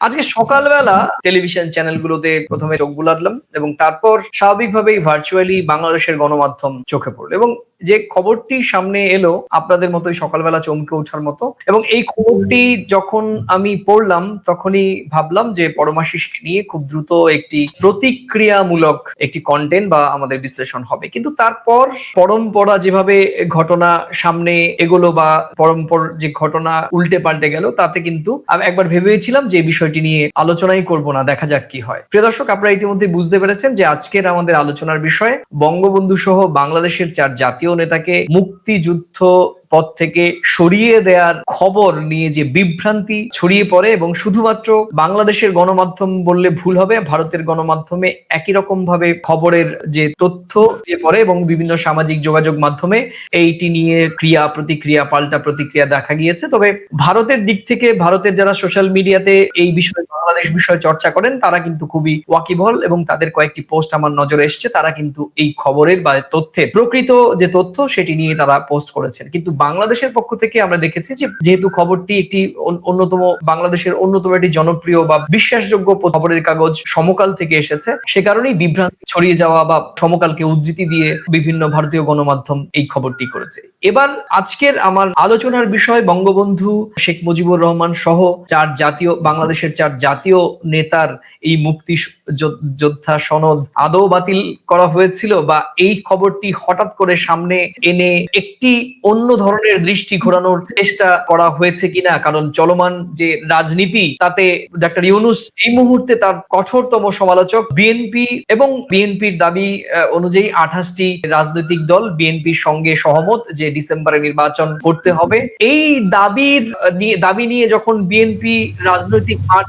আজকে সকালবেলা টেলিভিশন চ্যানেলগুলোতে প্রথমে চোখ বুলালাম এবং তারপর স্বাভাবিকভাবেই ভার্চুয়ালি বাংলাদেশের গণমাধ্যম চোখে পড়ল এবং যে খবরটি সামনে এলো আপনাদের মতোই সকালবেলা চমকে ওঠার মতো এবং এই খবরটি যখন আমি পড়লাম তখনই ভাবলাম যে পরমাশিসকে নিয়ে খুব দ্রুত একটি প্রতিক্রিয়ামূলক একটি কন্টেন্ট বা আমাদের বিশ্লেষণ হবে। কিন্তু তারপর পরম্পরা যেভাবে ঘটনা সামনে এগোলো বা পরম্পর যে ঘটনা উল্টে পাল্টে গেল তাতে কিন্তু আমি একবার ভেবেছিলাম যে এই বিষয়টি নিয়ে আলোচনাই করব না, দেখা যাক কি হয়। প্রিয় দর্শক, আপনারা ইতিমধ্যে বুঝতে পেরেছেন যে আজকের আমাদের আলোচনার বিষয় বঙ্গবন্ধু সহ বাংলাদেশের চার জাতীয় নেতাকে মুক্তিযুদ্ধ পদ থেকে সরিয়ে দেওয়ার খবর নিয়ে যে বিভ্রান্তি ছড়িয়ে পড়ে এবং শুধুমাত্র বাংলাদেশের গণমাধ্যম বললে ভুল হবে, ভারতের গণমাধ্যমে একই রকম ভাবে খবরের যে তথ্য পড়ে এবং বিভিন্ন সামাজিক যোগাযোগ মাধ্যমে এইটি নিয়ে ক্রিয়া প্রতিক্রিয়া, পাল্টা প্রতিক্রিয়া দেখা গিয়েছে। তবে ভারতের দিক থেকে, ভারতের যারা সোশ্যাল মিডিয়াতে এই বিষয়ে, বাংলাদেশ বিষয়ে চর্চা করেন, তারা কিন্তু খুবই ওয়াকিবহল এবং তাদের কয়েকটি পোস্ট আমার নজরে এসছে। তারা কিন্তু এই খবরের বা তথ্যের প্রকৃত যে তথ্য, সেটি নিয়ে তারা পোস্ট করেছেন। কিন্তু বাংলাদেশের পক্ষ থেকে আমরা দেখেছি যেহেতু খবরটি একটি অন্যতম বাংলাদেশের অন্যতম একটি জনপ্রিয় বা বিশ্বাসযোগ্য খবরের কাগজ সমকাল থেকে এসেছে, সে কারণেই বিভ্রান্তি ছড়িয়ে যাওয়া বা সমকালকে উদ্ধৃতি দিয়ে বিভিন্ন ভারতীয় গণমাধ্যম এই খবরটি করেছে। এবার আজকের আমার আলোচনার বিষয় বঙ্গবন্ধু শেখ মুজিবুর রহমান সহ চার জাতীয়, বাংলাদেশের চার জাতীয় নেতার এই মুক্তি যোদ্ধা সনদ আদৌ বাতিল করা হয়েছিল বা এই খবরটি হঠাৎ করে সামনে এনে একটি অন্য ধরনের দৃষ্টি ঘোরানোর চেষ্টা করা হয়েছে কিনা? কারণ চলমান যে রাজনীতি, তাতে ডাক্তার ইউনুস এই মুহূর্তে তার কঠোরতম সমালোচক বিএনপি এবং বিএনপির দাবি অনুযায়ী আঠাশটি রাজনৈতিক দল বিএনপির সঙ্গে সহমত যে ডিসেম্বরে নির্বাচন করতে হবে। এই দাবির দাবি নিয়ে যখন বিএনপি রাজনৈতিক মাঠ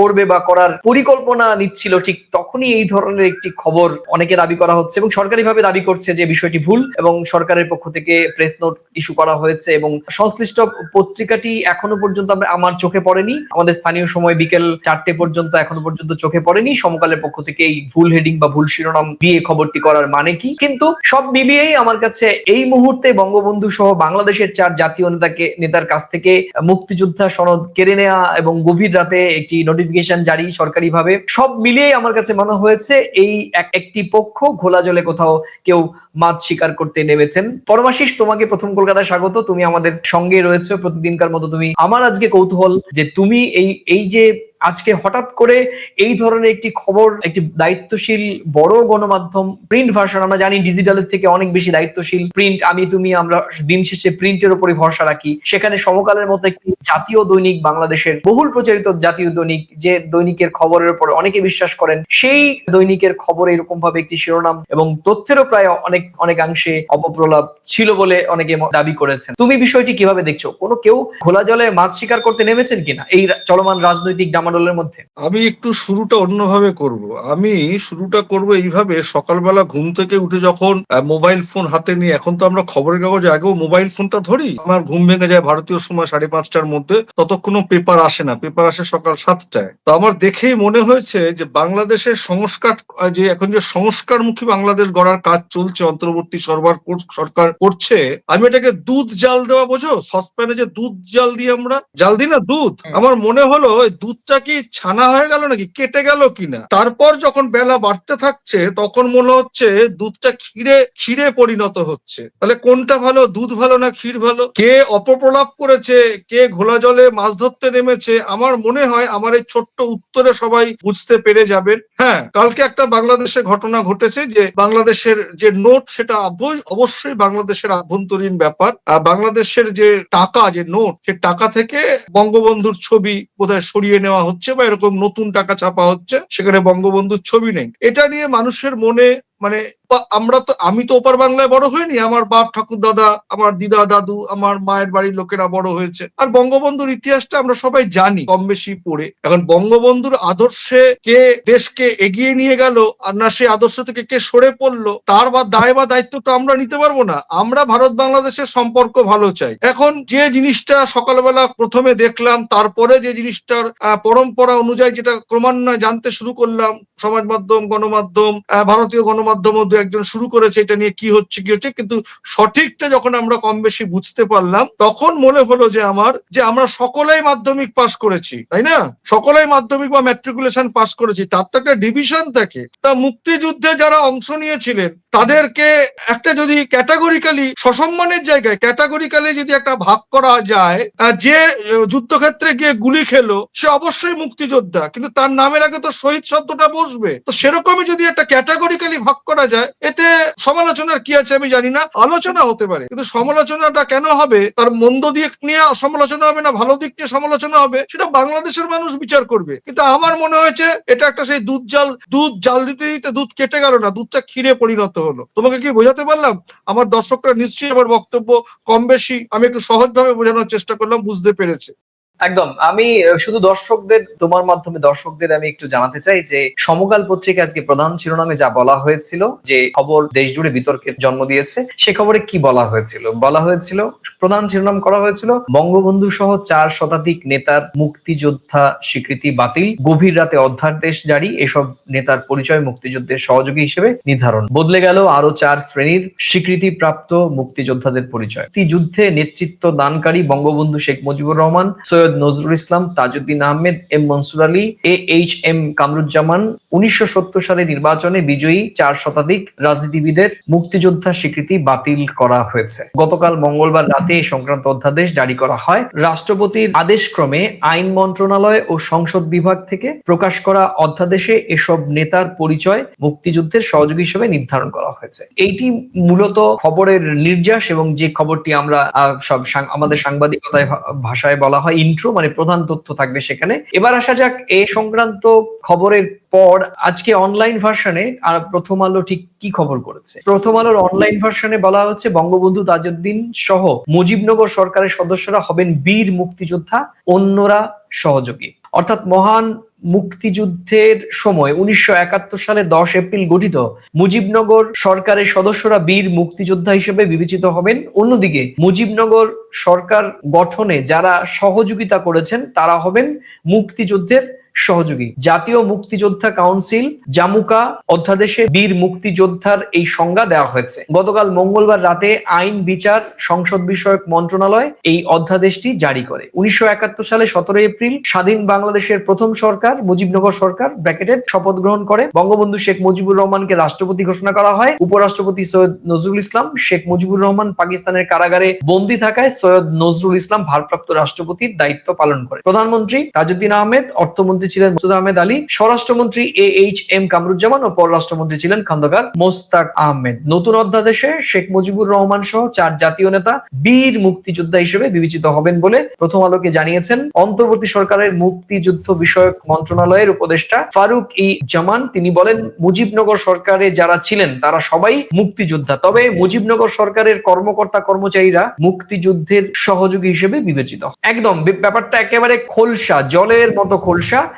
করবে বা করার পরিকল্পনা নিচ্ছিল, ঠিক তখনই এই ধরনের একটি খবর অনেকে দাবি করা হচ্ছে এবং সরকারিভাবে দাবি করছে যে বিষয়টি ভুল এবং সরকারের পক্ষ থেকে প্রেস নোট ইস্যু করা হয়েছে এবং সংশ্লিষ্ট পত্রিকাটি এখনও পর্যন্ত আমার চোখে পড়েনি। আমাদের স্থানীয় সময় বিকেল চারটে পর্যন্ত এখনও পর্যন্ত চোখে পড়েনি। সমকালের পক্ষ থেকে এই ভুল হেডিং বা ভুল শিরোনাম দিয়ে খবরটি করার মানে কি? কিন্তু সব মিলিয়েই আমার কাছে এই মুহূর্তে বঙ্গবন্ধু সহ বাংলাদেশের চার জাতীয় নেতাকে, নেতার কাছ থেকে মুক্তিযোদ্ধা সনদ কেড়ে নেওয়া এবং গভীর রাতে একটি নোটিফিকেশন জারি সরকারিভাবে। সব মিলিয়ে আমার কাছে মনে হয়েছে, এই এক- একটি পক্ষ ঘোলা জলে কোথাও কেউ মাছ শিকার করতে নেমেছেন। পরমাশিস, তোমাকে প্রথম কলকাতায় স্বাগত। তুমি আমাদের সঙ্গে রয়েছে। প্রতিদিনকার মতো তুমি আমার আজকে কৌতূহল যে তুমি এই এই যে আজকে হঠাৎ করে এই ধরনের একটি খবর, একটি দায়িত্বশীল বড় গণমাধ্যম প্রিন্ট ভার্সন আমরা জানি ডিজিটালের থেকে অনেক বেশি দায়িত্বশীল প্রিন্ট আমি, তুমি, আমরা দিন শেষে প্রিন্টের উপরে ভরসা রাখি। সেখানে সমকালের মতো একটি জাতীয় দৈনিক বাংলাদেশের বহুল প্রচারিত জাতীয় দৈনিক, যে দৈনিকের খবরের উপর অনেকে বিশ্বাস করেন, সেই দৈনিকের খবর এরকম ভাবে একটি শিরোনাম এবং তথ্যেরও প্রায় অনেক অনেকাংশে অপপ্রলাপ ছিল বলে অনেকে দাবি করেছেন। তুমি বিষয়টি কীভাবে দেখছ? কোনো কেউ খোলা জলে মাছ শিকার করতে নেমেছেন কিনা? এই চলমান রাজনৈতিক ডামাডোলের মধ্যে? আমি একটু শুরুটা অন্যভাবে করব। আমি শুরুটা করব এইভাবে, সকালবেলা ঘুম থেকে উঠে যখন মোবাইল ফোন হাতে নিয়ে, এখন তো আমরা খবরের কাগজে আগেও মোবাইল ফোনটা ধরি, আমার ঘুম ভেঙে যায় ভারতীয় সময় সাড়ে পাঁচটার মধ্যে ততক্ষণ পেপার আসে না, পেপার আসে সকাল সাতটায়। তো আমার দেখেই মনে হয়েছে যে বাংলাদেশের সংস্কার যে এখন যে সংস্কারমুখী বাংলাদেশ গড়ার কাজ চলছে অন্তর্বর্তী সরকার সরকার করছে আমি এটাকে দুধ জাল দেওয়া বোঝো? সসপ্যানে যে দুধ জাল দিই আমরা? জাল দিই না দুধ? আমার মনে হলো দুধটা কি ছানা হয়ে গেল নাকি? কেটে গেল কিনা? তারপর যখন বেলা বাড়তে থাকছে তখন মনে হচ্ছে দুধটা ক্ষীরে ক্ষীরে পরিণত হচ্ছে। তাহলে কোনটা ভালো? দুধ ভালো না ক্ষীর ভালো? কে অপপ্রলাপ করেছে? কে ঘোলা জলে মাছ ধরতে নেমেছে? আমার মনে হয় আমার এই ছোট্ট উত্তরে সবাই বুঝতে পেরে যাবেন। হ্যাঁ কালকে একটা বাংলাদেশে ঘটনা ঘটেছে যে বাংলাদেশের যে নোট সেটা অবৈ- অবশ্যই বাংলাদেশের আভ্যন্তরীণ ব্যাপার। বাংলাদেশের যে টাকা, যে নোট, সে টাকা থেকে বঙ্গবন্ধুর ছবি বোধহয় সরিয়ে নেওয়া হচ্ছে বা এরকম নতুন টাকা ছাপা হচ্ছে, সেখানে বঙ্গবন্ধুর ছবি নেই। এটা নিয়ে মানুষের মনে মানে আমরা তো, আমি তো ওপার বাংলায় বড় হইনি, আমার বাপ ঠাকুর দাদা, আমার দিদা দাদু, আমার মায়ের বাড়ির লোকেরা বড় হয়েছে। আর বঙ্গবন্ধুর ইতিহাসটা আমরা সবাই জানি, কম বেশি পড়ে। এখন বঙ্গবন্ধুর আদর্শে কে দেশকে এগিয়ে নিয়ে গেল, আর না সেই আদর্শ থেকে কে সরে পড়ল, তার বা দায় বা দায়িত্ব তো আমরা নিতে পারব না। আমরা ভারত বাংলাদেশের সম্পর্ক ভালো চাই। এখন যে জিনিসটা সকালবেলা প্রথমে দেখলাম, তারপরে যে জিনিসটার পরম্পরা অনুযায়ী যেটা ক্রমান্বয়ে জানতে শুরু করলাম, সমাজ মাধ্যম, গণমাধ্যম ভারতীয় গণমাধ্যম গণমাধ্যম দু একজন শুরু করেছে, এটা নিয়ে কি হচ্ছে কি হচ্ছে, কিন্তু সঠিকটা যখন আমরা কম বেশি বুঝতে পারলাম, তখন মনে হলো যে আমার, যে আমরা সকলেই মাধ্যমিক পাশ করেছি, তাই না? সকলেই মাধ্যমিক বা ম্যাট্রিকুলেশন পাশ করেছি, তার তো একটা ডিভিশন থাকে। তা মুক্তিযুদ্ধে যারা অংশ নিয়েছিলেন, তাদেরকে একটা যদি ক্যাটাগরিক্যালি সসম্মানের জায়গায় ক্যাটাগরিক্যালি যদি একটা ভাগ করা যায় যে যুদ্ধক্ষেত্রে গিয়ে গুলি খেলো, সে অবশ্যই মুক্তিযোদ্ধা, কিন্তু তার নামের আগে তো শহীদ শব্দটা বসবে। তো সেরকমই যদি একটা ক্যাটাগরিক্যালি ভাগ করা যায়, এতে সমালোচনার কি আছে আমি জানি না, আলোচনা হতে পারে। কিন্তু সমালোচনাটা কেন হবে, তার মন্দ দিক নিয়ে সমালোচনা হবে না ভালো দিক নিয়ে সমালোচনা হবে, সেটা বাংলাদেশের মানুষ বিচার করবে। কিন্তু আমার মনে হয়েছে, এটা একটা সেই দুধ জাল দুধ জাল দিতে দিতে দুধ কেটে গেল না, দুধটা ক্ষীরে পরিণত হলো। তোমাকে কি বোঝাতে পারলাম? আমার দর্শকরা নিশ্চয়ই আমার বক্তব্য কম বেশি, আমি একটু সহজভাবে বোঝানোর চেষ্টা করলাম, বুঝতে পেরেছে। একদম। আমি শুধু দর্শকদের, তোমার মাধ্যমে দর্শকদের আমি একটু জানাতে চাই যে, সমকাল পত্রিকা আজকে প্রধান শিরোনামে যা বলা হয়েছিল, যে খবর দেশ জুড়ে বিতর্কের জন্ম দিয়েছে, সে খবরে কি বলা হয়েছিল? বলা হয়েছিল, প্রধান শিরোনাম করা হয়েছিল, বঙ্গবন্ধু সহ চার শতাধিক নেতার মুক্তিযোদ্ধা স্বীকৃতি বাতিল, গভীর রাতে অধ্যাদেশ জারি, এসব নেতার পরিচয় মুক্তিযুদ্ধের সহযোগী হিসেবে নির্ধারণ। বদলে গেল আরও চার শ্রেণির স্বীকৃতিপ্রাপ্ত মুক্তিযোদ্ধাদের পরিচয়। যুদ্ধে নেতৃত্ব দানকারী Bangabandhu Sheikh Mujibur Rahman, Syed Nazrul Islam, Tajuddin Ahmed, M Mansur Ali, A H M Kamaruzzaman উনিশশো সালে নির্বাচনে বিজয়ী চার শতাধিক রাজনীতিবিদের মুক্তিযোদ্ধা স্বীকৃতি বাতিল করা হয়েছে। গতকাল মঙ্গলবার রাতে এই সংক্রান্ত অধ্যাদেশ জারি করা হয়। রাষ্ট্রপতির আদেশক্রমে আইন মন্ত্রণালয় ও সংসদ বিভাগ থেকে প্রকাশ করা অধ্যাদেশে এসব নেতার পরিচয় মুক্তিযুদ্ধের সহযোগী হিসেবে নির্ধারণ করা হয়েছে। এইটি মূলত খবরের নির্যাস এবং যে খবরটি আমরা সব আমাদের সাংবাদিকতায় ভাষায় বলা হয় ইন্ট্রো মানে প্রধান তথ্য থাকবে সেখানে। এবার আসা যাক এ সংক্রান্ত খবরের পর। আজকে অনলাইন ভার্সনে আর প্রথম আলো ঠিক কি খবর করেছে? প্রথম আলোর অনলাইন ভার্সনে বলা হচ্ছে, বঙ্গবন্ধু তাজউদ্দিন সহ মুজিবনগর সরকারের সদস্যরা হবেন বীর মুক্তিযোদ্ধা, অন্যরা সহযোগী। অর্থাৎ মহান মুক্তিযুদ্ধের সময় উনিশশো একাত্তর সালে দশ এপ্রিল গঠিত মুজিবনগর সরকারের সদস্যরা বীর মুক্তিযোদ্ধা হিসেবে বিবেচিত হবেন। অন্যদিকে মুজিবনগর সরকার গঠনে যারা সহযোগিতা করেছেন, তারা হবেন মুক্তিযুদ্ধের সহযোগী। জাতীয় মুক্তিযোদ্ধা কাউন্সিল, জামুকা অধ্যাদেশে বীর মুক্তিযোদ্ধার এই সংজ্ঞা দেওয়া হয়েছে। গতকাল মঙ্গলবার রাতে আইন, বিচার, সংসদ বিষয়ক মন্ত্রণালয় এই অধ্যাদেশটি জারি করে। উনিশশো একাত্তর সালে সতেরো এপ্রিল স্বাধীন বাংলাদেশের প্রথম সরকার, মুজিবনগর সরকার, ব্র্যাকেটেড, শপথ গ্রহণ করে। বঙ্গবন্ধু শেখ মুজিবুর রহমানকে রাষ্ট্রপতি ঘোষণা করা হয়। উপরাষ্ট্রপতি সৈয়দ নজরুল ইসলাম, শেখ মুজিবুর রহমান পাকিস্তানের কারাগারে বন্দী থাকায় সৈয়দ নজরুল ইসলাম ভারপ্রাপ্ত রাষ্ট্রপতির দায়িত্ব পালন করে। প্রধানমন্ত্রী তাজউদ্দিন আহমেদ অর্থমন্ত্রী ছিলেন মসুদ আহমেদ আলী, স্বরাষ্ট্রমন্ত্রী এ এইচ এম কামরুজ্জামান ও পররাষ্ট্রমন্ত্রী ছিলেন খন্দকার মোস্তাক আহমেদ। নতুন অধ্যাদেশে শেখ মুজিবুর রহমান সহ চার জাতীয় নেতা বীর মুক্তিযোদ্ধা হিসেবে বিবেচিত হবেন বলে প্রথম আলোকে জানিয়েছেন অন্তর্বর্তী সরকারের মুক্তিযুদ্ধ বিষয়ক মন্ত্রণালয়ের উপদেষ্টা ফারুক ই জামান। তিনি বলেন, মুজিবনগর সরকারে যারা ছিলেন, তারা সবাই মুক্তিযোদ্ধা। তবে মুজিবনগর সরকারের কর্মকর্তা কর্মচারীরা মুক্তিযুদ্ধের সহযোগী হিসেবে বিবেচিত। একদম, ব্যাপারটা একেবারে খোলসা, জলের মতো খোলসা।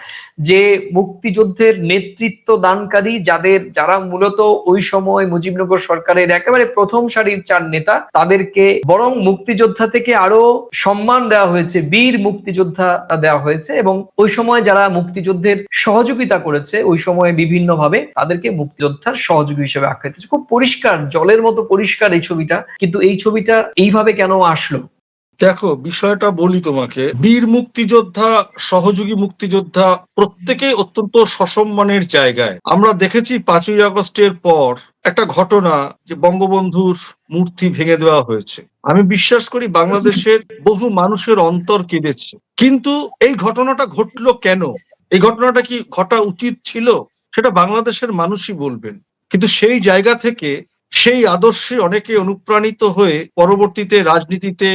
যে মুক্তিযুদ্ধের নেতৃত্ব দানকারী যাদের, যারা মূলত ওই সময় মুজিবনগর সরকারের একেবারে প্রথম সারির চার নেতা, তাদেরকে বরং মুক্তিযোদ্ধা থেকে আরও সম্মান দেওয়া হয়েছে, বীর মুক্তিযোদ্ধা দেওয়া হয়েছে এবং ওই সময় যারা মুক্তিযুদ্ধের সহযোগিতা করেছে, ওই সময় বিভিন্ন ভাবে তাদেরকে মুক্তিযোদ্ধার সহযোগী হিসেবে আখ্যায়িত। খুব পরিষ্কার, জলের মতো পরিষ্কার এই ছবিটা, কিন্তু এই ছবিটা এইভাবে কেন আসলো দেখো, বিষয়টা বলি তোমাকে। বীর মুক্তিযোদ্ধা, সহযোগী মুক্তিযোদ্ধা প্রত্যেকেই অত্যন্ত সসম্মানের জায়গায়। আমরা দেখেছি পাঁচই আগস্টের পর একটা ঘটনা যে বঙ্গবন্ধুর মূর্তি ভেঙে দেওয়া হয়েছে। আমি বিশ্বাস করি বাংলাদেশের বহু মানুষের অন্তর কেঁদেছে। কিন্তু এই ঘটনাটা ঘটলো কেন? এই ঘটনাটা কি ঘটা উচিত ছিল? সেটা বাংলাদেশের মানুষই বলবেন। কিন্তু সেই জায়গা থেকে সেই আদর্শে অনেকে অনুপ্রাণিত হয়ে পরবর্তীতে রাজনীতিতে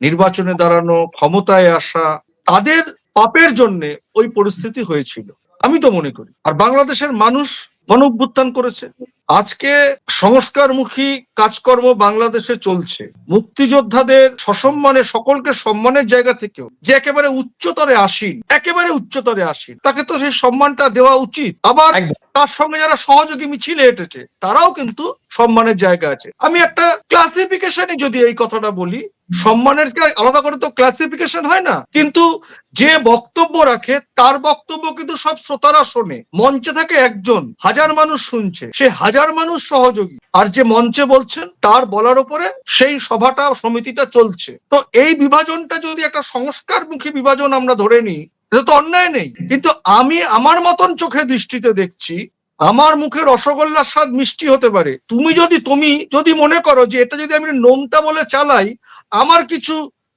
নির্বাচনে দাঁড়ানো, ক্ষমতায় আসা, তাদের পাপের জন্য ওই পরিস্থিতি হয়েছিল। আমি তো মনে করি। আর বাংলাদেশের মানুষ গণ করেছে। আজকে সংস্কারমুখী কাজকর্ম বাংলাদেশে চলছে। মুক্তিযোদ্ধাদের সসম্মানে সকলকে সম্মানের জায়গা থেকেও যে একেবারে উচ্চতরে আসীন একেবারে উচ্চতরে আসীন তাকে তো সেই সম্মানটা দেওয়া উচিত। আবার তার সঙ্গে যারা সহযোগী মিছিলে হেঁটেছে তারাও কিন্তু সম্মানের জায়গা আছে। আমি একটা ক্লাসিফিকেশনে যদি এই কথাটা বলি সম্মানের আলাদা করে তো ক্লাসিফিকেশন হয় না। কিন্তু যে বক্তব্য রাখে তার বক্তব্য কিন্তু সব শ্রোতারা শোনে। মঞ্চে থাকে একজন হাজার মানুষ শুনছে। সে হাজার হাজার মানুষ সহযোগী। আর যে মঞ্চে বলছেন, তার বলার উপরে সেই সভাটা, সমিতিটা চলছে। তো এই বিভাজনটা যদি একটা সংস্কারমুখী বিভাজন আমরা ধরে নিই, এটা তো অন্যায় নেই। কিন্তু আমি আমার মতন চোখে দৃষ্টিতে দেখছি, আমার মুখে রসগোল্লার স্বাদ মিষ্টি হতে পারে। তুমি যদি তুমি যদি মনে করো যে এটা যদি আমি নোনতা বলে চালাই, আমার কিছু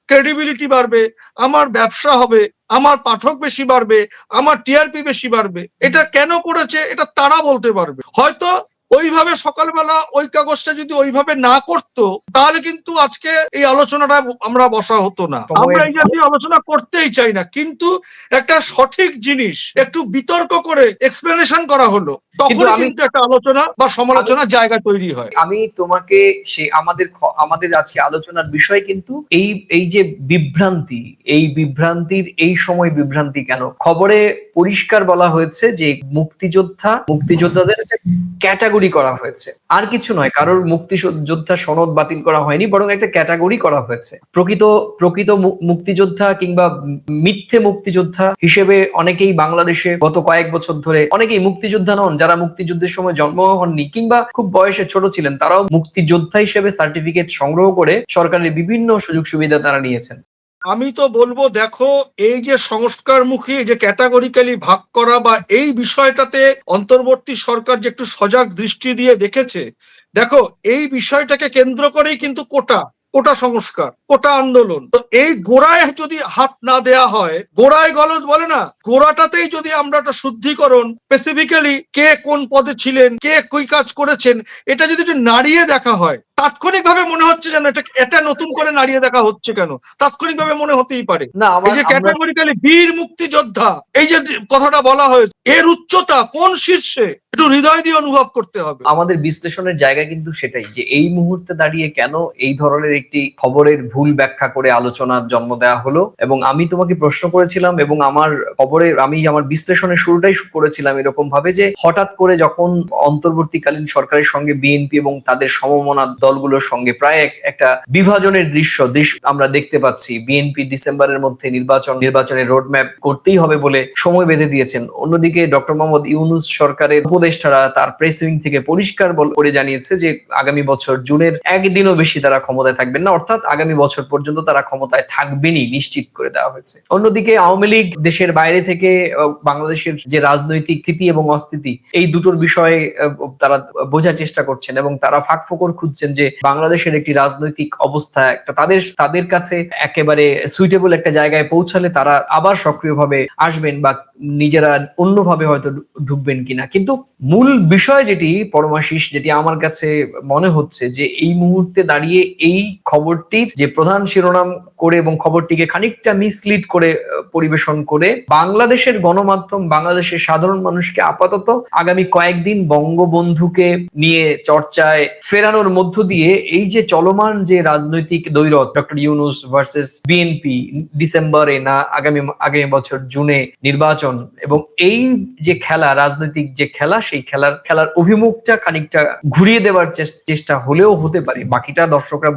ক্রেডিবিলিটি বাড়বে, আমার ব্যবসা হবে, আমার পাঠক বেশি বাড়বে, আমার টিআরপি বেশি বাড়বে। এটা কেন করেছে, এটা তারা বলতে পারবে। হয়তো ওইভাবে সকালবেলা ওই কাগজটা যদি ওইভাবে না করতো তাহলে কিন্তু আজকে এই আলোচনাটা আমরা বসা হতো না। আমরা এই জাতীয় আলোচনা করতেই চাই না কিন্তু একটা সঠিক জিনিস একটু বিতর্ক করে এক্সপ্লেনেশন করা হলো। তখন কিন্তু একটা আলোচনা বা জায়গা তৈরি হয়। আমি তোমাকে সে আমাদের আমাদের আজকে আলোচনার বিষয় কিন্তু এই এই যে বিভ্রান্তি এই বিভ্রান্তির এই সময় বিভ্রান্তি কেন? খবরে পরিষ্কার বলা হয়েছে যে মুক্তিযোদ্ধা মুক্তিযোদ্ধাদের ক্যাটাগরি করা হয়েছে। আর কিছু নয় কারোর মুক্তিযোদ্ধা সনদ বাতিল করা হয়নি বরং একটা ক্যাটাগরি করা হয়েছে। প্রকৃত প্রকৃত মুক্তিযোদ্ধা কিংবা মিথ্যে মুক্তিযোদ্ধা হিসেবে অনেকেই বাংলাদেশে গত কয়েক বছর ধরে অনেকেই মুক্তিযোদ্ধা নন যারা মুক্তিযুদ্ধের সময় জন্ম হননি কিংবা খুব বয়সে ছোট ছিলেন, তারাও মুক্তিযোদ্ধা হিসেবে সার্টিফিকেট সংগ্রহ করে সরকারের বিভিন্ন সুযোগ সুবিধা তারা নিয়েছেন। আমি তো বলব, দেখো, এই যে সংস্কারমুখী যে ক্যাটাগরিক্যালি ভাগ করা বা এই বিষয়টাতে অন্তর্বর্তী সরকার যে একটু সজাগ দৃষ্টি দিয়ে দেখেছে, দেখো, এই বিষয়টাকে কেন্দ্র করেই কিন্তু কোটা। কোটা সংস্কার, ওটা আন্দোলন। তো এই গোড়ায় যদি হাত না দেয়া হয়, গোড়ায় গলদ বলে না, গোড়াটাতেই যদি আমরা একটা শুদ্ধিকরণ স্পেসিফিক্যালি কে কোন পদে ছিলেন, কে কই কাজ করেছেন, এটা যদি নাড়িয়ে দেখা হয় তাৎক্ষণিকভাবে মনে হচ্ছে যেন এটা এটা নতুন করে নাড়িয়ে দেখা হচ্ছে কেন? তাৎক্ষণিকভাবে মনে হতেই পারে। না এই যে ক্যাটাগরিক্যালি বীর মুক্তিযোদ্ধা এই যে কথাটা বলা হয়েছে এর উচ্চতা কোন শীর্ষে? একটু হৃদয় দিয়ে অনুভব করতে হবে। আমাদের বিশ্লেষণের জায়গা কিন্তু সেটাই যে এই মুহূর্তে দাঁড়িয়ে কেন এই ধরনের একটি খবরের ভুল ব্যাখ্যা করে আলোচনার জন্ম দেওয়া হলো। এবং আমি তোমাকে প্রশ্ন করেছিলাম এবং আমার খবরের আমি আমার বিশ্লেষণের শুরুটাই করেছিলাম এরকম ভাবে যে হঠাৎ করে যখন অন্তর্বর্তীকালীন সরকারের সঙ্গে বিএনপি এবং তাদের সমমনা দলগুলোর সঙ্গে প্রায় একটা বিভাজনের দৃশ্য আমরা দেখতে পাচ্ছি। বিএনপি ডিসেম্বরের মধ্যে নির্বাচন নির্বাচনের রোডম্যাপ করতেই হবে বলে সময় বেঁধে দিয়েছেন। অন্যদিকে ডক্টর মোহাম্মদ ইউনুস সরকারের উপদেষ্টারা তার প্রেস উইং থেকে পরিষ্কার করে জানিয়েছে যে, আগামী বছর জুনের একদিনও বেশি তারা ক্ষমতায় থাকবেন না। অর্থাৎ আগামী বছর পর্যন্ত তারা ক্ষমতায় থাকবেনই নিশ্চিত করে দেওয়া হয়েছে। অন্যদিকে আওয়ামী লীগ দেশের বাইরে থেকে বাংলাদেশের যে রাজনৈতিক স্থিতি এবং অস্থিতি, এই দুটোর বিষয়ে তারা বোঝার চেষ্টা করছেন এবং তারা ফাঁক ফোকর খুঁজছেন যে বাংলাদেশের একটি রাজনৈতিক অবস্থা একটা তাদের তাদের কাছে একেবারে সুইটেবল একটা জায়গায় পৌঁছালে তারা আবার সক্রিয়ভাবে আসবেন বা নিজেরা অন্যভাবে হয়তো ঢুকবেন কিনা। কিন্তু মূল বিষয় যেটি পরমাশিস, যেটি আমার কাছে মনে হচ্ছে যে এই মুহূর্তে দাঁড়িয়ে এই খবরটির যে প্রধান শিরোনাম করে এবং খবরটিকে খানিকটা মিসলিড করে পরিবেশন করে বাংলাদেশের গণমাধ্যম, বাংলাদেশের সাধারণ মানুষকে আপাতত আগামী কয়েকদিন বঙ্গবন্ধুকে নিয়ে চর্চায় ফেরানোর মধ্য দিয়ে এই যে চলমান যে রাজনৈতিক দৈরথ doctor Yunus versus B N P ডিসেম্বরে না আগামী আগামী বছর জুনে নির্বাচন এবং এই যে খেলা রাজনৈতিক যে খেলা সেই খেলার খেলার অভিমুখটা খানিকটা ঘুরিয়ে দেওয়ার চেষ্টা হলেও হতে পারে। বাকিটা দর্শকরা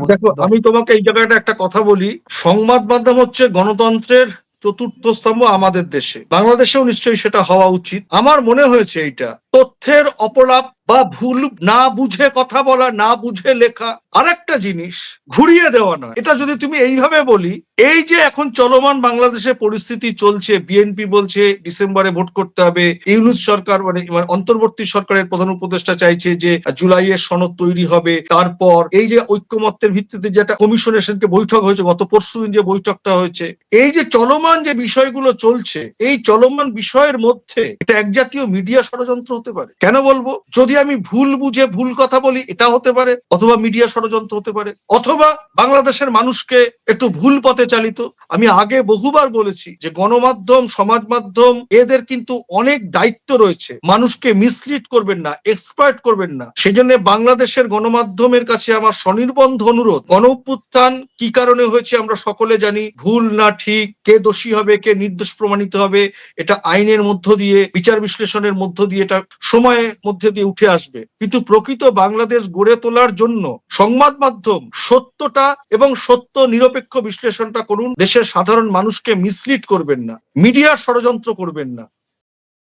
আমি তোমাকে এই জায়গাটা একটা কথা বলি। সংবাদ মাধ্যম হচ্ছে গণতন্ত্রের চতুর্থ স্তম্ভ আমাদের দেশে। বাংলাদেশেও নিশ্চয়ই সেটা হওয়া উচিত। আমার মনে হয়েছে এইটা। তথ্যের অপলাপ বা ভুল না বুঝে কথা বলা, না বুঝে লেখা আরেকটা জিনিস ঘুরিয়ে দেওয়া নয়। এটা যদি তুমি এইভাবে বলি, এই যে এখন চলমান বাংলাদেশে পরিস্থিতি চলছে বিএনপি বলছে, ডিসেম্বরে ভোট করতে হবে, ইউনুস সরকার মানে অন্তর্বর্তী সরকারের প্রধান উপদেষ্টা চাইছে যে জুলাইয়ের সনদ তৈরি হবে, তারপর এই যে ঐক্যমত্যের ভিত্তিতে যে একটা কমিশনের সেদিনকে বৈঠক হয়েছে, গত পরশু দিন যে বৈঠকটা হয়েছে, এই যে চলমান যে বিষয়গুলো চলছে, এই চলমান বিষয়ের মধ্যে এটা এক জাতীয় মিডিয়া ষড়যন্ত্র হতে পারে। কেন বলব? যদি আমি ভুল বুঝে ভুল কথা বলি এটা হতে পারে, অথবা মিডিয়া ষড়যন্ত্র হতে পারে, অথবা বাংলাদেশের মানুষকে একটু ভুল পথে চালিত। আমি আগে বহুবার বলেছি যে গণমাধ্যম সমাজ মাধ্যম এদের কিন্তু অনেক দায়িত্ব রয়েছে। মানুষকে মিসলিড করবেন না এক্সপার্ট করবেন না। সেই জন্য বাংলাদেশের গণমাধ্যমের কাছে আমার স্বনির্বন্ধ অনুরোধ গণ অভ্যুত্থান কি কারণে হয়েছে আমরা সকলে জানি, ভুল না ঠিক, কে দোষী হবে, কে নির্দোষ প্রমাণিত হবে, এটা আইনের মধ্য দিয়ে, বিচার বিশ্লেষণের মধ্য দিয়ে এটা সময়ের মধ্যে দিয়ে উঠে আসবে। কিন্তু প্রকৃত বাংলাদেশ গড়ে তোলার জন্য সংবাদ মাধ্যম সত্যটা এবং সত্য নিরপেক্ষ বিশ্লেষণটা করুন। দেশের সাধারণ মানুষকে মিসলিড করবেন না। মিডিয়ার ষড়যন্ত্র করবেন না।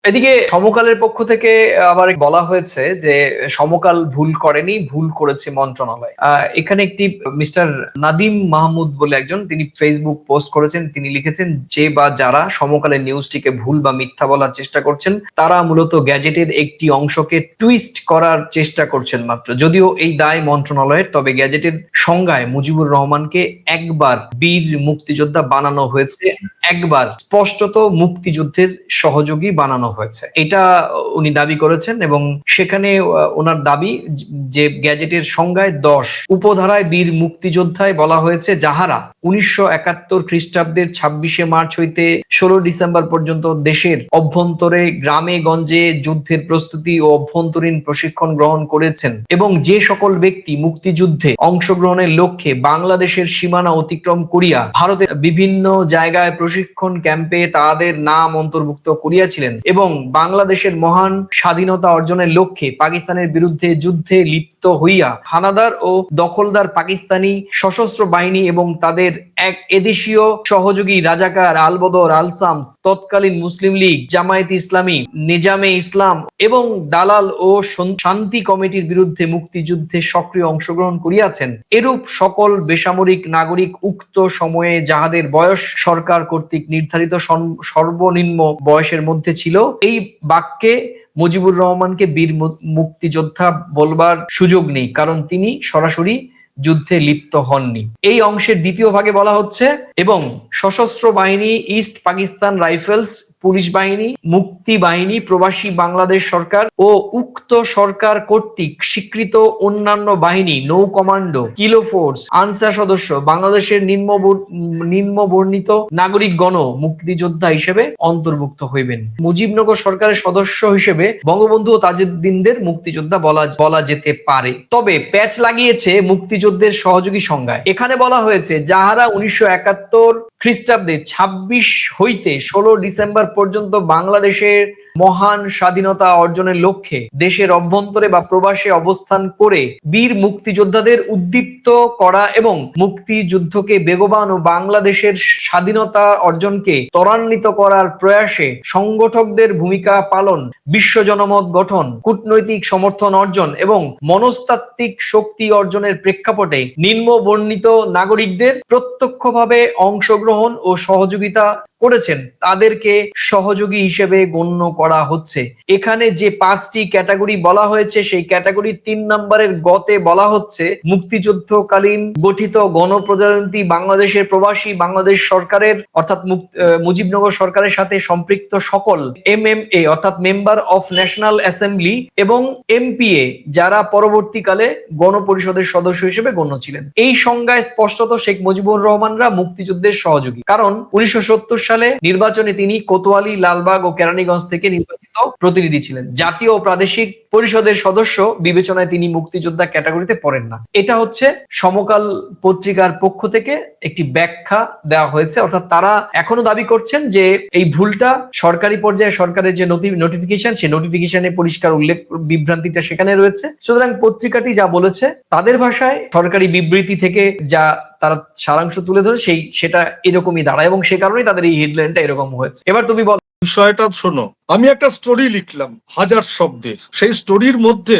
এদিকে সমকালের পক্ষ থেকে আবার বলা হয়েছে যে সমকাল ভুল করেনি, ভুল করেছে মন্ত্রণালয়। এখানে একটি মিস্টার নাদিম মাহমুদ বলে একজন, তিনি ফেসবুক পোস্ট করেছেন, তিনি লিখেছেন, যে বা যারা সমকালের নিউজটিকে ভুল বা মিথ্যা বলার চেষ্টা করছেন, তারা মূলত গ্যাজেটের একটি অংশকে টুইস্ট করার চেষ্টা করছেন মাত্র। যদিও এই দায় মন্ত্রণালয়ের, তবে গ্যাজেটের সংজ্ঞায় মুজিবুর রহমানকে একবার বীর মুক্তিযোদ্ধা বানানো হয়েছে। একবার স্পষ্টত মুক্তিযুদ্ধের সহযোগী বানানো হয়েছে। এটা উনি দাবি করেছেন এবং সেখানে ওনার দাবি যে গ্যাজেটের সংজ্ঞায় দশ, উপধারায় বীর মুক্তিযোদ্ধায় বলা হয়েছে যাহারা উনিশশো একাত্তর খ্রিস্টাব্দের ছাব্বিশে মার্চ হইতে ষোলো ডিসেম্বর পর্যন্ত দেশের অভ্যন্তরে গ্রামে গঞ্জে যুদ্ধের প্রস্তুতি ও অভ্যন্তরীণ প্রশিক্ষণ গ্রহণ করেছেন এবং যে সকল ব্যক্তি মুক্তিযুদ্ধে অংশগ্রহণের লক্ষ্যে বাংলাদেশের সীমানা অতিক্রম করিয়া ভারতের বিভিন্ন জায়গায় প্রশিক্ষণ ক্যাম্পে তাদের নাম অন্তর্ভুক্ত করিয়াছিলেন এবং বাংলাদেশের মহান স্বাধীনতা অর্জনের লক্ষ্যে পাকিস্তানের বিরুদ্ধে যুদ্ধে লিপ্ত হইয়া হানাদার ও দখলদার পাকিস্তানি সশস্ত্র বাহিনী এবং তাদের এক এদেশীয় সহযোগী রাজাকার আলবদর আলসামস, তৎকালীন মুসলিম লীগ, জামায়াত ইসলামী, নিজামে ইসলাম এবং দালাল ও শান্তি কমিটির বিরুদ্ধে মুক্তিযুদ্ধে সক্রিয় অংশগ্রহণ করিয়াছেন। এরূপ সকল বেসামরিক নাগরিক উক্ত সময়ে যাহাদের বয়স সরকার কর্তৃক নির্ধারিত সর্বনিম্ন বয়সের মধ্যে ছিল এই বাক্যে মুজিবুর রহমানকে বীর মুক্তিযোদ্ধা বলবার সুযোগ নেই, কারণ তিনি সরাসরি যুদ্ধে লিপ্ত হননি। এই অংশের দ্বিতীয় ভাগে বলা হচ্ছে, এবং সশস্ত্র বাহিনী ইস্ট পাকিস্তান রাইফেলস পুলিশ বাহিনী, মুক্তি বাহিনী, প্রবাসী বাংলাদেশ সরকার ও উক্ত সরকার কর্তৃক স্বীকৃত অন্যান্য বাহিনী, নৌ কমান্ডো, কিলো ফোর্স আনসার সদস্য, বাংলাদেশের নিম্ন নাগরিক গণ মুক্তিযোদ্ধা হিসেবে অন্তর্ভুক্ত হইবেন। মুজিবনগর সরকারের সদস্য হিসেবে বঙ্গবন্ধু ও তাজউদ্দিনদের মুক্তিযোদ্ধা বলা বলা যেতে পারে। তবে প্যাচ লাগিয়েছে মুক্তিযুদ্ধের সহযোগী সংজ্ঞায় এখানে বলা হয়েছে, যাহারা উনিশশো একাত্তর খ্রিস্টাব্দে ছাব্বিশ হইতে ষোলো ডিসেম্বর পর্যন্ত বাংলাদেশের মহান স্বাধীনতা অর্জনের লক্ষ্যে দেশের অভ্যন্তরে বা প্রবাসে অবস্থান করে বীর মুক্তিযোদ্ধাদের উদ্দীপ্ত করা এবং মুক্তিযুদ্ধকে বেগবান ও বাংলাদেশের স্বাধীনতা অর্জনকে ত্বরান্বিত করার প্রয়াসে সংগঠকদের ভূমিকা পালন, বিশ্ব জনমত গঠন, কূটনৈতিক সমর্থন অর্জন এবং মনস্তাত্ত্বিক শক্তি অর্জনের প্রেক্ষাপটে নিম্ন বর্ণিত নাগরিকদের প্রত্যক্ষভাবে অংশগ্রহণ ও সহযোগিতা করেছেন, তাদেরকে সহযোগী হিসেবে গণ্য করা হচ্ছে। এখানে যে পাঁচটি ক্যাটাগরি বলা হয়েছে, সেই ক্যাটাগরি তিন নম্বরের গতে বলা হচ্ছে, মুক্তিযুদ্ধকালীন গঠিত গণপ্রজাতন্ত্রী বাংলাদেশের প্রবাসী বাংলাদেশ সরকারের, অর্থাৎ মুজিবনগর সরকারের সাথে সম্পৃক্ত সকল এম এম এ অর্থাৎ মেম্বার অফ ন্যাশনাল অ্যাসেম্বলি এবং এমপিএ, যারা পরবর্তীকালে গণপরিষদের সদস্য হিসেবে গণ্য ছিলেন। এই সংজ্ঞায় স্পষ্টত শেখ মুজিবুর রহমানরা মুক্তিযুদ্ধের সহযোগী। কারণ উনিশশো সত্তর সালে নির্বাচনে তিনি কোতোয়ালি, লালবাগ ও কেরানীগঞ্জ থেকে নির্বাচিত প্রতিনিধি ছিলেন। জাতীয় প্রাদেশিক পরিষদের সদস্য বিবেচনায় তিনি মুক্তিযোদ্ধা ক্যাটাগরিতে পড়েন না। এটা হচ্ছে সমকাল পত্রিকার পক্ষ থেকে একটি ব্যাখ্যা দেওয়া হয়েছে। অর্থাৎ তারা এখনও দাবি করছেন যে এই ভুলটা সরকারি পর্যায়ে সরকারের যে নোটিফিকেশন সেই নোটিফিকেশনে পরিষ্কার উল্লেখ, বিভ্রান্তিটা সেখানে রয়েছে। সুতরাং পত্রিকাটি যা বলেছে, তাদের ভাষায় সরকারি বিবৃতি থেকে যা তারা সারাংশ তুলে ধরে সেই, সেটা এরকমই দাঁড়ায় এবং সে কারণেই তাদের এই হেডলাইনটা এরকম হয়েছে। এবার তুমি বল। বিষয়টা শোনো। আমি একটা স্টোরি লিখলাম, হাজার শব্দের। সেই স্টোরির মধ্যে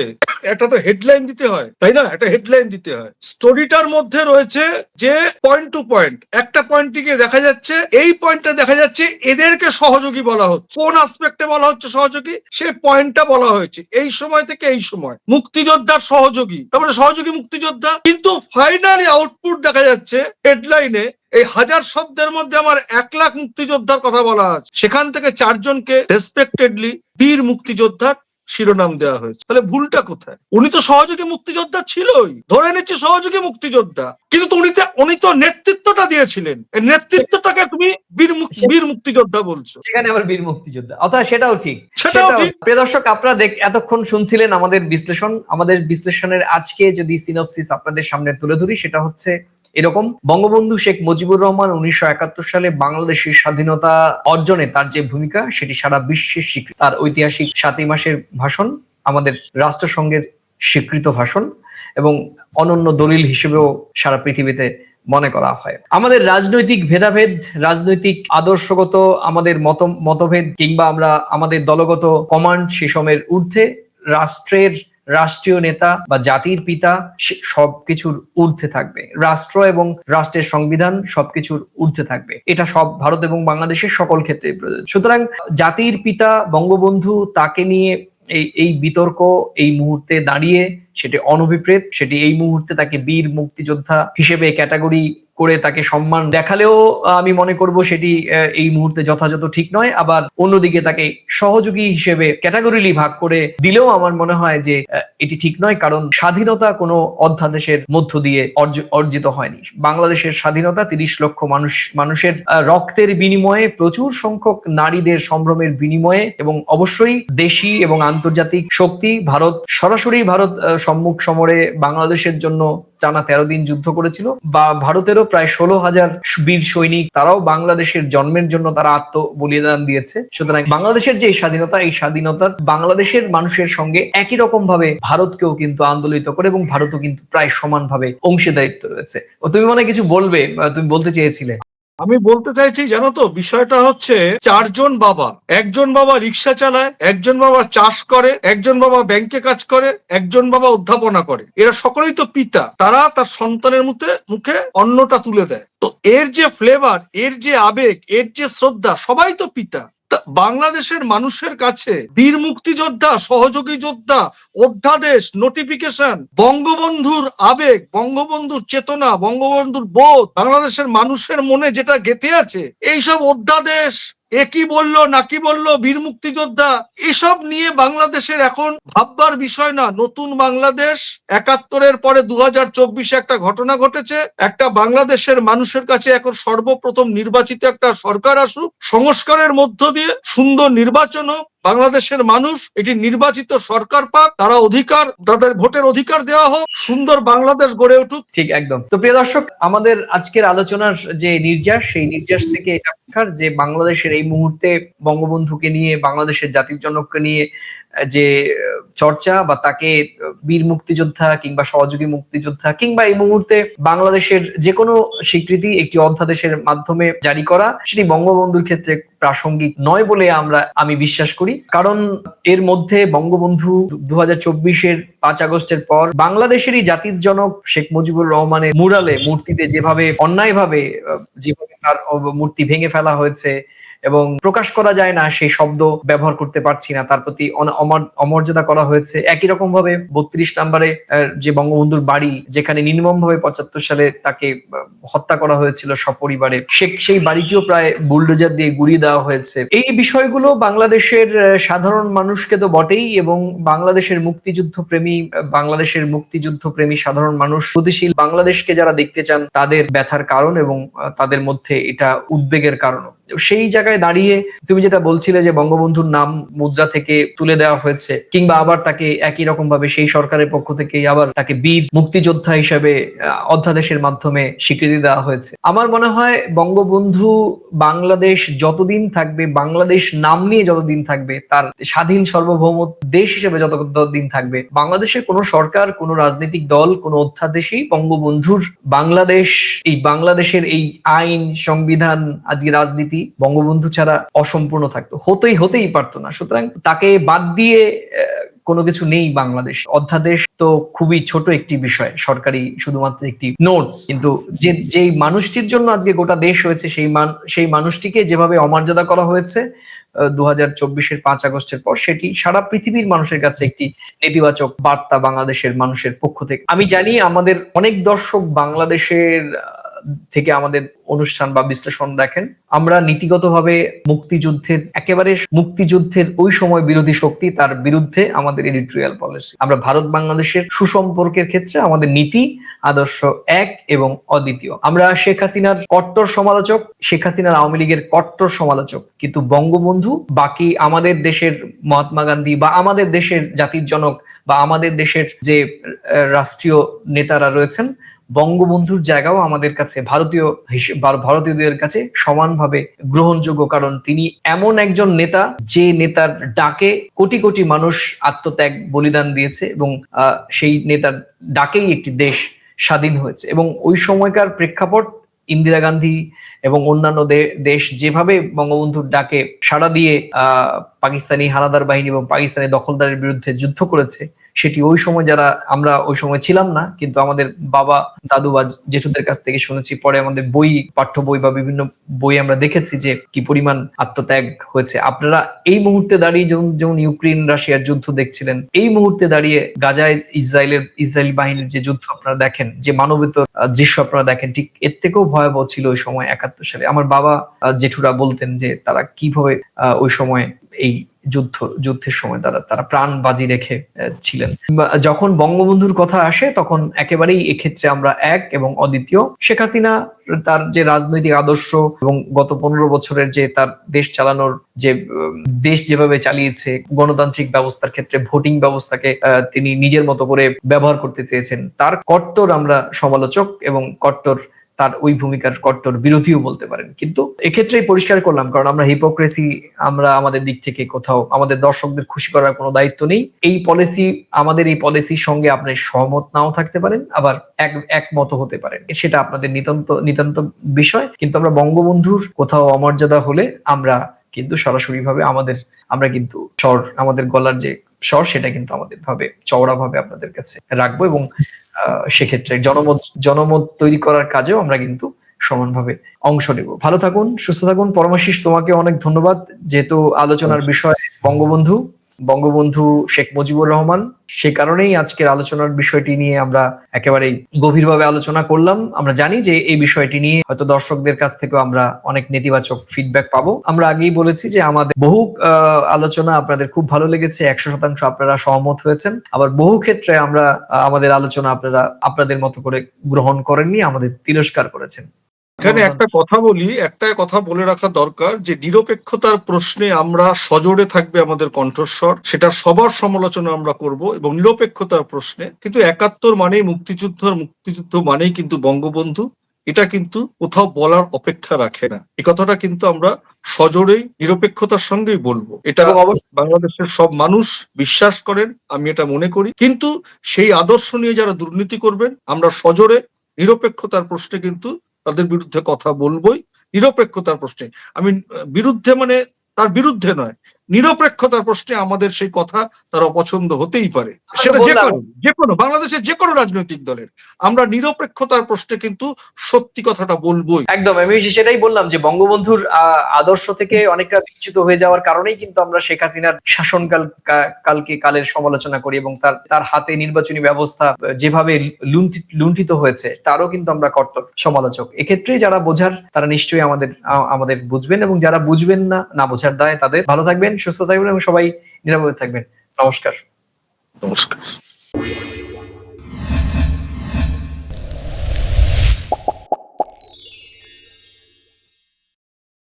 একটা তো হেডলাইন দিতে হয়, তাই না? একটা হেডলাইন দিতে হয়। স্টোরিটার মধ্যে রয়েছে যে পয়েন্ট টু পয়েন্ট একটা পয়েন্টটিকে দেখা যাচ্ছে, এই পয়েন্টটা দেখা যাচ্ছে এদেরকে সহযোগী বলা হচ্ছে। কোন আসপেক্টে বলা হচ্ছে সহযোগী? সেই পয়েন্টটা বলা হয়েছে, এই সময় থেকে এই সময়। মুক্তিযোদ্ধার সহযোগী তারপরে সহযোগী মুক্তিযোদ্ধা। কিন্তু ফাইনালি আউটপুট দেখা যাচ্ছে হেডলাইনে এই হাজার শব্দের মধ্যে আমার এক লাখ মুক্তিযোদ্ধার কথা বলা আছে। সেখান থেকে চারজনকে রেসপেক্টেডলি বীর মুক্তিযোদ্ধার শিরোনাম দেওয়া হয়েছে। তাহলে ভুলটা কোথায়? উনি তো সহযোগী মুক্তিযোদ্ধা ছিলই। ধরে নিচ্ছে সহযোগী মুক্তিযোদ্ধা। কিন্তু উনি তো উনি তো নেতৃত্বটা দিয়েছিলেন। এই নেতৃত্বটাকে তুমি বীর বীর মুক্তিযোদ্ধা বলছো। সেখানে আবার বীর মুক্তিযোদ্ধা। অর্থাৎ সেটাও ঠিক। সেটাও ঠিক। প্রিয় দর্শক আপনারা দেখ এতক্ষণ শুনছিলেন আমাদের বিশ্লেষণ। আমাদের বিশ্লেষণের আজকে যদি সিনপসিস আপনাদের সামনে তুলে ধরি সেটা হচ্ছে এরকম বঙ্গবন্ধু শেখ মুজিবুর রহমান উনিশশো একাত্তর সালে বাংলাদেশের স্বাধীনতা অর্জনে তার যে ভূমিকা, সেটি সারা বিশ্বের স্বীকৃত। তার ঐতিহাসিক সাতই মাসের ভাষণ, আমাদের রাষ্ট্রসংঘের স্বীকৃত ভাষণ এবং অনন্য দলিল হিসেবেও সারা পৃথিবীতে মনে করা হয়। আমাদের রাজনৈতিক ভেদাভেদ, রাজনৈতিক আদর্শগত আমাদের মত, মতভেদ কিংবা আমরা আমাদের দলগত কমান্ড সেসমের ঊর্ধ্বে রাষ্ট্রের রাষ্ট্রীয় নেতা বা জাতির পিতা সবকিছুর ঊর্ধ্বে থাকবে। রাষ্ট্র এবং রাষ্ট্রের সংবিধান সবকিছুর ঊর্ধ্বে থাকবে। এটা সব ভারত এবং বাংলাদেশের সকল ক্ষেত্রে প্রযোজ্য। সুতরাং জাতির পিতা, বঙ্গবন্ধু তাকে নিয়ে এই এই বিতর্ক এই মুহূর্তে দাঁড়িয়ে, সেটি অনভিপ্রেত, সেটি এই মুহূর্তে তাকে বীর মুক্তিযোদ্ধা হিসেবে ক্যাটাগরি করে তাকে সম্মান দেখালেও আমি মনে করব সেটি এই মুহূর্তে যথাযথ ঠিক নয়। আবার অন্যদিকে তাকে সহযোগী হিসেবে ক্যাটাগরিলি ভাগ করে দিলেও আমার মনে হয় যে এটি ঠিক নয়, কারণ স্বাধীনতা কোনো অধ্যাদেশের মধ্য দিয়ে অর্জ- অর্জিত হয়নি। বাংলাদেশের স্বাধীনতা তিরিশ লক্ষ মানুষ, মানুষের রক্তের বিনিময়ে, প্রচুর সংখ্যক নারীদের সম্ভ্রমের বিনিময়ে এবং অবশ্যই দেশি এবং আন্তর্জাতিক শক্তি, ভারত, সরাসরি ভারত সম্মুখ সমরে বাংলাদেশের জন্য টানা তেরো দিন যুদ্ধ করেছিল বা ভারতেরও প্রায় ষোলো হাজার বীর সৈনিক তারাও বাংলাদেশের জন্মের জন্য তারা আত্ম বলিদান দিয়েছে। সুতরাং বাংলাদেশের যে স্বাধীনতা, এই স্বাধীনতা বাংলাদেশের মানুষের সঙ্গে একই রকম ভাবে ভারতকেও কিন্তু আন্দোলিত করে এবং ভারতও কিন্তু প্রায় সমানভাবে অংশীদারিত্ব রয়েছে। ও তুমি মনে কিছু বলবে? তুমি বলতে চেয়েছিলে? আমি বলতে চাইছি, জানো তো, বিষয়টা হচ্ছে চারজন বাবা। একজন বাবা রিক্সা চালায়, একজন বাবা চাষ করে, একজন বাবা ব্যাংকে কাজ করে, একজন বাবা অধ্যাপনা করে। এরা সকলেই তো পিতা। তারা তার সন্তানের মুখে মুখে অন্নটা তুলে দেয়। তো এর যে ফ্লেভার এর যে আবেগ, এর যে শ্রদ্ধা, সবাই তো পিতা। বাংলাদেশের মানুষের কাছে বীর মুক্তিযোদ্ধা, সহযোগী যোদ্ধা, অধ্যাদেশ নোটিফিকেশন বঙ্গবন্ধুর আবেগ, বঙ্গবন্ধুর চেতনা, বঙ্গবন্ধুর বোধ, বাংলাদেশের মানুষের মনে যেটা গেঁথে আছে, এইসব অধ্যাদেশ এ কি বলল বলল কি বলল, বীর মুক্তিযোদ্ধা? এসব নিয়ে বাংলাদেশের এখন ভাববার বিষয় না। নতুন বাংলাদেশ, একাত্তরের পরে দু হাজার চব্বিশে একটা ঘটনা ঘটেছে। একটা বাংলাদেশের মানুষের কাছে এখন সর্বপ্রথম নির্বাচিত একটা সরকার আসুক, সংস্কারের মধ্য দিয়ে সুন্দর নির্বাচন হোক বাংলাদেশের মানুষ, এটি নির্বাচিত সরকার পাক, তারা অধিকার, তাদের ভোটের অধিকার দেওয়া হোক, সুন্দর বাংলাদেশ গড়ে উঠুক। ঠিক, একদম। তো প্রিয় দর্শক, আমাদের আজকের আলোচনার যে নির্যাস, সেই নির্যাস থেকে এটা যে বাংলাদেশের এই মুহূর্তে বঙ্গবন্ধুকে নিয়ে, বাংলাদেশের জাতির জনককে নিয়ে যে, চর্চা বা তাকে বীর মুক্তিযোদ্ধা কিংবা সহযোগী মুক্তিযোদ্ধা কিংবা এই মুহূর্তে বাংলাদেশের যে কোনো স্বীকৃতি একটি অধ্যাদেশের মাধ্যমে জারি করা, সেটি বঙ্গবন্ধুর ক্ষেত্রে প্রাসঙ্গিক নয় বলে আমরা, আমি বিশ্বাস করি। কারণ এর মধ্যে বঙ্গবন্ধু দু হাজার চব্বিশের পাঁচ আগস্টের পর বাংলাদেশেরই জাতির জনক শেখ মুজিবুর রহমানের মুরালে মূর্তিতে যেভাবে, অন্যায়ভাবে যেভাবে তার মূর্তি ভেঙে ফেলা হয়েছে এবং প্রকাশ করা যায় না সেই শব্দ ব্যবহার করতে পারছি না। তার প্রতি অমর্যাদা করা হয়েছে। একই রকম ভাবে বত্রিশ নম্বরে যে বঙ্গবন্ধুর বাড়ি, যেখানে নির্মম ভাবে পঁচাত্তর সালে তাকে হত্যা করা হয়েছিল সপরিবারে, সে, সেই বাড়িটিও প্রায় বুলডোজার দিয়ে গুড়িয়ে দেওয়া হয়েছে। এই বিষয়গুলো বাংলাদেশের সাধারণ মানুষকে তো বটেই এবং বাংলাদেশের মুক্তিযুদ্ধ প্রেমী বাংলাদেশের মুক্তিযুদ্ধ প্রেমী সাধারণ মানুষ গতিশীল বাংলাদেশকে যারা দেখতে চান, তাদের ব্যথার কারণ এবং তাদের মধ্যে এটা উদ্বেগের কারণ সেই জায়গায় দাঁড়িয়ে তুমি যেটা বলছিলে যে বঙ্গবন্ধুর নাম মুদ্রা থেকে তুলে দেওয়া হয়েছে, কিংবা আবার তাকে একই রকম ভাবে সেই সরকারের পক্ষ থেকে আবার তাকে বীর মুক্তিযোদ্ধা হিসেবে অধ্যাদেশের মাধ্যমে স্বীকৃতি দেওয়া হয়েছে। আমার মনে হয় বঙ্গবন্ধু বাংলাদেশ যতদিন থাকবে, বাংলাদেশ নাম নিয়ে যতদিন থাকবে, তার স্বাধীন সার্বভৌম দেশ হিসেবে যতদিন থাকবে, বাংলাদেশের কোনো সরকার, কোনো রাজনৈতিক দল, কোনো অধ্যাদেশই বঙ্গবন্ধুর বাংলাদেশ, এই বাংলাদেশের এই আইন, সংবিধান, আজকে রাজনীতি বঙ্গবন্ধু ছাড়া অসম্পূর্ণ থাকতো। হতেই হতেই পারতো না। সুতরাং তাকে বাদ দিয়ে কোনো কিছু নেই বাংলাদেশ। অধ্যাদেশ তো খুবই ছোট একটি বিষয়। সরকারি শুধুমাত্র একটি নোটস কিন্তু যে, যেই মানুষটির জন্য আজকে গোটা দেশ হয়েছে, সেই সেই মানুষটিকে যেভাবে অমর্যাদা করা হয়েছে দু হাজার চব্বিশের পাঁচ আগস্টের পর, সেটি সারা পৃথিবীর মানুষের কাছে একটি নেতিবাচক বার্তা বাংলাদেশের মানুষের পক্ষ থেকে। আমি জানি আমাদের অনেক দর্শক বাংলাদেশের থেকে আমাদের অনুষ্ঠান বা বিশ্লেষণ দেখেন, আমরা নীতিগতভাবে মুক্তিযুদ্ধের, একেবারে মুক্তিযুদ্ধের ওই সময় বিরোধী শক্তি তার বিরুদ্ধে আমাদের এডিটোরিয়াল পলিসি আমরা ভারত বাংলাদেশের সুসম্পর্কের ক্ষেত্রে আমাদের নীতি, আদর্শ এক এবং অদ্বিতীয়। আমরা শেখ হাসিনার কট্টর সমালোচক, শেখ হাসিনার আওয়ামী লীগের কট্টর সমালোচক। কিন্তু বঙ্গবন্ধু, বাকি আমাদের দেশের মহাত্মা গান্ধী বা আমাদের দেশের জাতির জনক বা আমাদের দেশের যে রাষ্ট্রীয় নেতারা রয়েছেন বঙ্গবন্ধুর জায়গাও আমাদের কাছে ভারতীয় ভারতীয়দের কাছে সমানভাবে গ্রহণযোগ্য, কারণ তিনি এমন একজন নেতা যে নেতার ডাকে কোটি কোটি মানুষ আত্মত্যাগ বলিদান দিয়েছে এবং সেই নেতার ডাকেই একটি দেশ স্বাধীন হয়েছে। এবং ওই সময়কার প্রেক্ষাপট ইন্দিরা গান্ধী এবং অন্যান্য দেশ যেভাবে বঙ্গবন্ধুর ডাকে সাড়া দিয়ে পাকিস্তানি হানাদার বাহিনী এবং পাকিস্তানি দখলদারের বিরুদ্ধে যুদ্ধ করেছে সেটি ওই সময় যারা, আমরা ওই সময় ছিলাম না, কিন্তু আমাদের বাবা, দাদু বা জেঠুদের কাছ থেকে শুনেছি, পরে আমাদের বই, পাঠ্য বই বা বিভিন্ন বই আমরা দেখেছি যে কি পরিমাণ আত্মত্যাগ হয়েছে। আপনারা এই মুহূর্তে দাঁড়িয়ে যেমন যেমন ইউক্রেন রাশিয়ার যুদ্ধ দেখছিলেন, এই মুহূর্তে দাঁড়িয়ে গাজায় ইসরায়েলের, ইসরায়েলি বাহিনীর যে যুদ্ধ আপনারা দেখেন, যে মানবিত দৃশ্য আপনারা দেখেন, ঠিক এর থেকেও ভয়াবহ ছিল ওই সময় একাত্তর সালে। আমার বাবা জেঠুরা বলতেন যে তারা কীভাবে ওই সময় এই যুদ্ধ, যুদ্ধের সময় তারা তারা প্রাণ বাজি রেখে ছিলেন। যখন বঙ্গবন্ধুর কথা আসে, তখন একেবারেই এক্ষেত্রে আমরা এক এবং অদ্বিতীয়। শেখ হাসিনা তার যে রাজনৈতিক আদর্শ এবং গত পনেরো বছরের যে তার দেশ চালানোর যে দেশ যেভাবে চালিয়েছে, গণতান্ত্রিক ব্যবস্থার ক্ষেত্রে, ভোটিং ব্যবস্থাকে তিনি নিজের মতো করে ব্যবহার করতে চেয়েছেন। তার কট্টর আমরা সমালোচক এবং কট্টর তার ওই ভূমিকার কট্টর বিরোধীও বলতে পারেন। কিন্তু এক্ষেত্রেই পরিষ্কার করলাম, কারণ আমরা হিপোক্রেসি আমরা আমাদের দিক থেকে কোথাও, আমাদের দর্শকদের খুশি করার কোনো দায়িত্ব নেই। এই পলিসি আমাদের এই পলিসির সঙ্গে আপনি সহমত নাও থাকতে পারেন, আবার এক, একমত হতে পারেন। সেটা আপনাদের নিতান্ত নিতান্ত বিষয়। কিন্তু আমরা বঙ্গবন্ধুর কোথাও অমর্যাদা হলে আমরা কিন্তু সরাসরি ভাবে আমাদের, আমরা কিন্তু স্বর, আমাদের গলার যে স্বর সেটা কিন্তু আমাদের ভাবে, চওড়া ভাবে আপনাদের কাছে রাখব এবং সেক্ষেত্রে জনমত জনমত তৈরি করার কাজেও আমরা কিন্তু সমানভাবে অংশ নেব। ভালো থাকুন, সুস্থ থাকুন। পরমাশিস তোমাকে অনেক ধন্যবাদ। যেহেতু আলোচনার বিষয় বঙ্গবন্ধু বঙ্গবন্ধু শেখ মুজিবুর রহমান। সে কারণেই আজকের আলোচনার বিষয়টি নিয়ে আমরা একেবারেই গভীরভাবে আলোচনা করলাম। আমরা জানি যে এই বিষয়টি নিয়ে হয়তো দর্শকদের কাছ থেকেও আমরা অনেক নেতিবাচক ফিডব্যাক পাবো। আমরা আগেই বলেছি যে আমাদের বহু আলোচনা আপনাদের খুব ভালো লেগেছে, একশো শতাংশ আপনারা সহমত হয়েছেন। আবার বহু ক্ষেত্রে আমরা আমাদের আলোচনা আপনারা, আপনাদের মতো করে গ্রহণ করেননি, আমাদের তিরস্কার করেছেন। এখানে একটা কথা বলি একটা কথা বলে রাখা দরকার যে নিরপেক্ষতার প্রশ্নে আমরা সজোরে থাকবে আমাদের কণ্ঠস্বর সেটা সবার সমালোচনা আমরা করব এবং নিরপেক্ষতার প্রশ্নে কিন্তু একাত্তর মানেই মুক্তিযুদ্ধ আর মুক্তিযুদ্ধ মানেই কিন্তু বঙ্গবন্ধু এটা কিন্তু কোথাও বলার অপেক্ষা রাখে না। এই কথাটা কিন্তু আমরা সজোরেই নিরপেক্ষতার সঙ্গেই বলব। এটা বাংলাদেশের সব মানুষ বিশ্বাস করেন আমি এটা মনে করি। কিন্তু সেই আদর্শ নিয়ে যারা দুর্নীতি করবেন আমরা সজোরে নিরপেক্ষতার প্রশ্নে কিন্তু তাদের বিরুদ্ধে কথা বলবোই নিরপেক্ষতার প্রশ্নে। আমি বিরুদ্ধে মানে তার বিরুদ্ধে নয়। নিরপেক্ষতার প্রশ্নে আমাদের সেই কথা তার অপছন্দ হতেই পারে। সেটা যে কোনো যে কোনো বাংলাদেশের যে কোনো রাজনৈতিক দলের। আমরা নিরপেক্ষতার প্রশ্নে কিন্তু সত্যি কথাটা বলবোই। একদম আমি সেটাই বললাম যে বঙ্গবন্ধুর আদর্শ থেকে অনেকটা বিচ্যুত হয়ে যাওয়ার কারণেই কিন্তু আমরা শেখ হাসিনার শাসনকাল কালকে কালের সমালোচনা করি এবং তার তার হাতে নির্বাচনী ব্যবস্থা যেভাবে লুণ্ঠিত হয়েছে তারও কিন্তু আমরা কট্টর সমালোচক। এক্ষেত্রে যারা বোঝার তারা নিশ্চয়ই আমাদের আমাদের বুঝবেন এবং যারা বুঝবেন না না বোঝার দায় তাদের ভালো থাকবেন। সুস্থ থাকবেন এবং সবাই নিরাপদে থাকবেন। নমস্কার। নমস্কার।